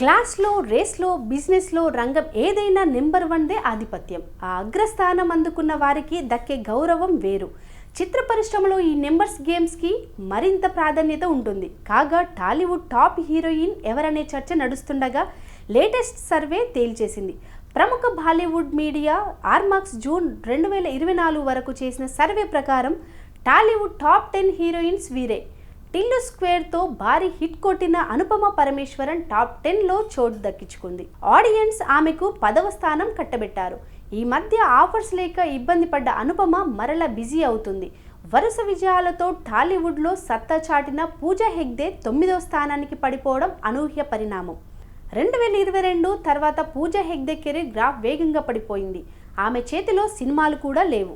క్లాస్లో రేస్లో బిజినెస్లో రంగం ఏదైనా నెంబర్ వన్దే ఆధిపత్యం. ఆ అగ్రస్థానం అందుకున్న వారికి దక్కే గౌరవం వేరు. చిత్ర పరిశ్రమలో ఈ నెంబర్స్ గేమ్స్కి మరింత ప్రాధాన్యత ఉంటుంది. కాగా టాలీవుడ్ టాప్ హీరోయిన్ ఎవరనే చర్చ నడుస్తుండగా లేటెస్ట్ సర్వే తేల్చేసింది. ప్రముఖ బాలీవుడ్ మీడియా ఆర్మాక్స్ జూన్ రెండు వేల ఇరవై నాలుగు వరకు చేసిన సర్వే ప్రకారం టాలీవుడ్ టాప్ టెన్ హీరోయిన్స్ వీరే. టిల్లు స్క్వేర్తో భారీ హిట్ కొట్టిన అనుపమ పరమేశ్వరన్ టాప్ టెన్లో చోటు దక్కించుకుంది. ఆడియన్స్ ఆమెకు పదవ స్థానం కట్టబెట్టారు. ఈ మధ్య ఆఫర్స్ లేక ఇబ్బంది పడ్డ అనుపమ మరల బిజీ అవుతుంది. వరుస విజయాలతో టాలీవుడ్లో సత్తా చాటిన పూజా హెగ్దే తొమ్మిదవ స్థానానికి పడిపోవడం అనూహ్య పరిణామం. రెండు వేల ఇరవై రెండు తర్వాత పూజా హెగ్దే కెరీర్ గ్రాఫ్ వేగంగా పడిపోయింది. ఆమె చేతిలో సినిమాలు కూడా లేవు.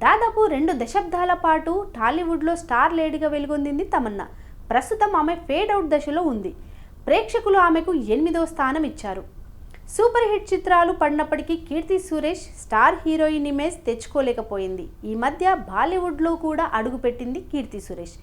దాదాపు రెండు దశాబ్దాల పాటు టాలీవుడ్లో స్టార్ లేడీగా వెలుగొందింది తమన్నా. ప్రస్తుతం ఆమె ఫేడ్ అవుట్ దశలో ఉంది. ప్రేక్షకులు ఆమెకు ఎనిమిదో స్థానం ఇచ్చారు. సూపర్ హిట్ చిత్రాలు పడినప్పటికీ Keerthy Suresh star heroine image తెచ్చుకోలేకపోయింది. ఈ మధ్య బాలీవుడ్లో కూడా అడుగుపెట్టింది Keerthy Suresh.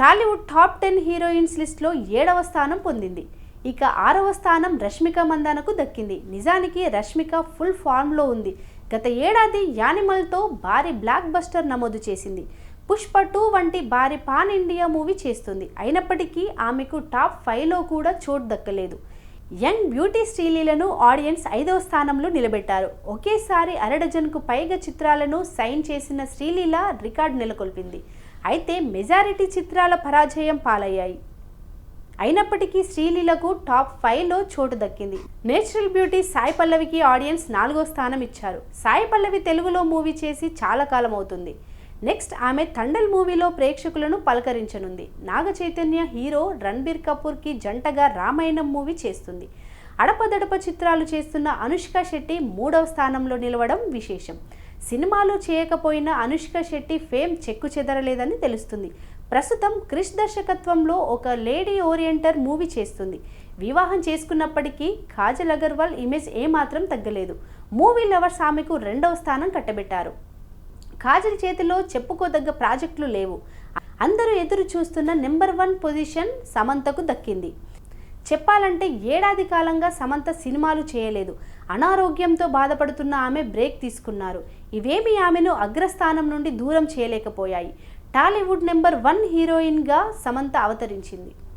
Tollywood top ten heroines లిస్ట్లో ఏడవ స్థానం పొందింది. ఇక ఆరవ స్థానం రష్మిక మందానకు దక్కింది. నిజానికి రష్మిక ఫుల్ ఫామ్లో ఉంది. గత ఏడాది యానిమల్తో భారీ బ్లాక్ బస్టర్ నమోదు చేసింది. పుష్ప టూ వంటి భారీ పాన్ ఇండియా మూవీ చేస్తుంది. అయినప్పటికీ ఆమెకు టాప్ ఫైవ్లో కూడా చోటు దక్కలేదు. యంగ్ బ్యూటీ శ్రీలీలను ఆడియన్స్ ఐదవ స్థానంలో నిలబెట్టారు. ఒకేసారి అరడజన్కు పైగా చిత్రాలను సైన్ చేసిన శ్రీలీల రికార్డు నెలకొల్పింది. అయితే మెజారిటీ చిత్రాల పరాజయం పాలయ్యాయి. అయినప్పటికీ శ్రీలీలకు టాప్ ఫైవ్లో చోటు దక్కింది. నేచురల్ బ్యూటీ సాయి పల్లవికి ఆడియన్స్ నాలుగో స్థానం ఇచ్చారు. సాయి పల్లవి తెలుగులో మూవీ చేసి చాలా కాలం అవుతుంది. నెక్స్ట్ ఆమె తండల్ మూవీలో ప్రేక్షకులను పలకరించనుంది. నాగ చైతన్య హీరో రణబీర్ కపూర్కి జంటగా రామాయణం మూవీ చేస్తుంది. అడపదడప చిత్రాలు చేస్తున్న అనుష్క శెట్టి మూడవ స్థానంలో నిలవడం విశేషం. సినిమాలు చేయకపోయినా అనుష్క శెట్టి ఫేమ్ చెక్కు చెదరలేదని తెలుస్తుంది. ప్రస్తుతం క్రిష్ దర్శకత్వంలో ఒక లేడీ ఓరియంటర్ మూవీ చేస్తుంది. వివాహం చేసుకున్నప్పటికీ కాజల్ అగర్వాల్ ఇమేజ్ ఏమాత్రం తగ్గలేదు. మూవీ లవర్స్ ఆమెకు రెండవ స్థానం కట్టబెట్టారు. కాజల్ చేతిలో చెప్పుకోదగ్గ ప్రాజెక్టులు లేవు. అందరూ ఎదురు చూస్తున్న నెంబర్ వన్ పొజిషన్ సమంతకు దక్కింది. చెప్పాలంటే ఏడాది కాలంగా సమంత సినిమాలు చేయలేదు. అనారోగ్యంతో బాధపడుతున్న ఆమె బ్రేక్ తీసుకున్నారు. ఇవేమీ ఆమెను అగ్రస్థానం నుండి దూరం చేయలేకపోయాయి. టాలీవుడ్ నెంబర్ వన్ హీరోయిన్గా సమంత అవతరించింది.